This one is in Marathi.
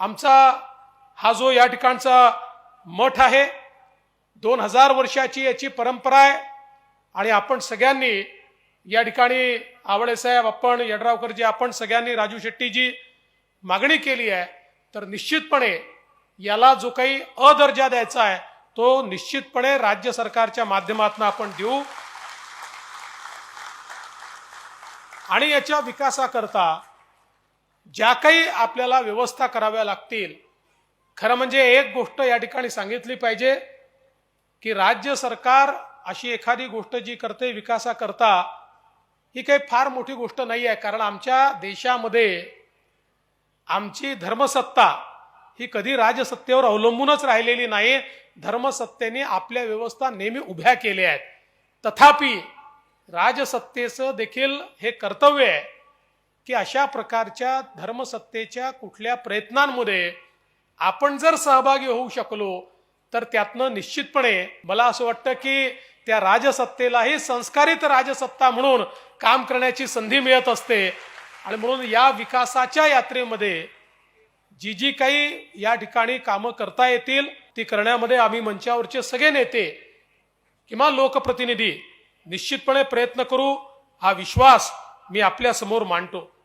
आमचा हा जो या ठिकाणचा मठ आहे दोन हजार वर्षाची याची परंपरा आहे आणि आपण सगळ्यांनी या ठिकाणी आवळेसाहेब आपण यड्रावकरजी आपण सगळ्यांनी राजू शेट्टीजी मागणी केली आहे. तर निश्चितपणे याला जो काही अदर्जा द्यायचा आहे तो निश्चितपणे राज्य सरकारच्या माध्यमातून आपण देऊ. आणि याच्या विकासाकरता ज्या काही आपल्याला व्यवस्था कराव्या लागतील खरं म्हणजे एक गोष्ट या ठिकाणी सांगितली पाहिजे की राज्य सरकार अशी एखादी गोष्ट जी करते विकासाकरता ही काही फार मोठी गोष्ट नाही आहे कारण आमच्या देशामध्ये आमची धर्मसत्ता ही कधी राजसत्तेवर अवलंबूनच राहिलेली नाही. धर्मसत्तेने आपल्या व्यवस्था नेहमी उभ्या केल्या आहेत. तथापि राजसत्तेचं देखील हे कर्तव्य आहे. की अशा प्रकारच्या धर्मसत्तेच्या कुठल्या प्रयत्नांमध्ये आपण जर सहभागी होऊ शकलो तर त्यातनं निश्चितपणे मला असं वाटतं की त्या राजसत्तेलाही संस्कारित राजसत्ता म्हणून काम करण्याची संधी मिळत असते. आणि म्हणून या विकासाच्या यात्रेमध्ये जी जी काही या ठिकाणी कामं करता येतील ती करण्यामध्ये आम्ही मंचावरचे सगळे नेते किंवा लोकप्रतिनिधी निश्चितपणे प्रयत्न करू. हा विश्वास मी आपल्यासमोर मांडतो.